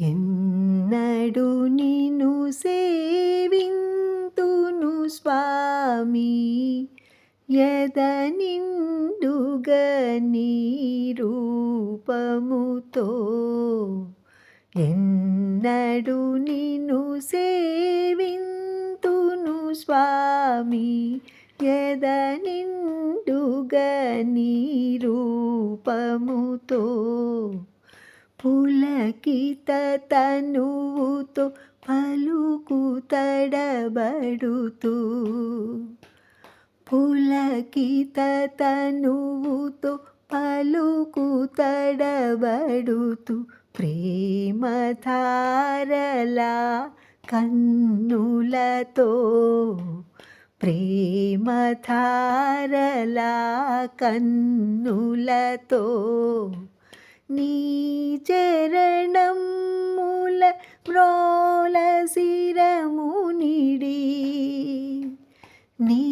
ఎన్నడు నిను సేవింతును స్వామి. యద నిండుగా రూపముతో ఎన్నడు నిను సేవింతును స్వామి. యద నిండుగా రూపముతో పులకిత తనువుతో పలుకు తడబడుతూ. పులకిత తనువుతో పలుకు తడబడుతూ ప్రేమధారలా కన్నులతో ప్రేమధారలా కన్నులతో నీ చరణముల మ్రోల శిరమునిడి నీ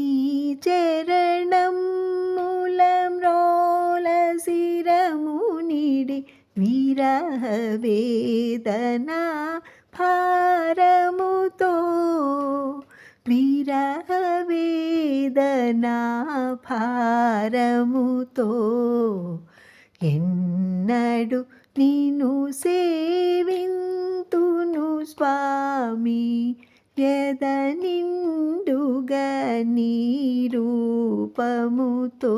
చరణముల మ్రోల శిరమునిడి విరహ వేదన భారముతో విరహ వేదన భారముతో. ఎన్ ఎన్నడు నిన్ను సేవింతును స్వామి. యద నిండుగా నీ రూపముతో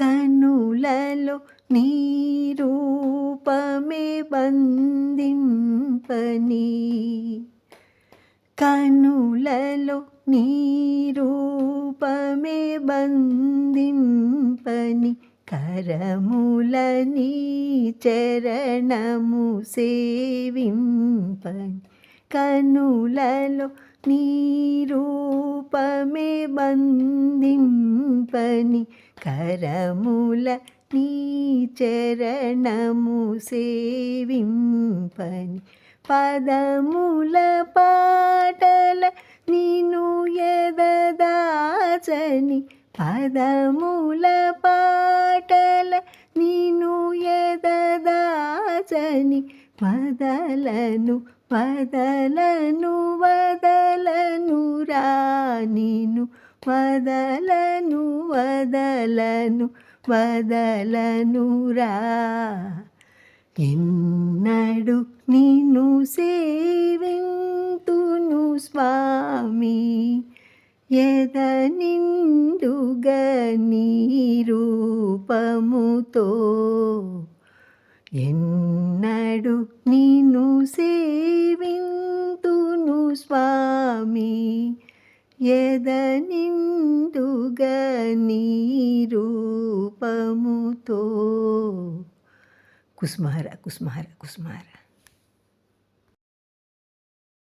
కనులలో నీ రూపమే బంధింపని. కనులలో నీ కరములని చరణము సేవింపని కనులలో నీరూపమే బంధింపని కరముల నీ చరణము సేవింపని పదముల పాటల నిను ఎదదాచని పదముల పాటల నిను ఎదదాచని వదలను వదలను వదలను రా నిను వదలను వదలను వదలను రా. ఎన్నడు నిన్ను సేవింతును స్వామి యద నిండుగా నీ రూపముతో ఎన్నడు నిన్ను సేవింతును స్వామి. యద నిండుగా నీ రూపముతో కుస్మహర కుస్మహర కుస్మహర.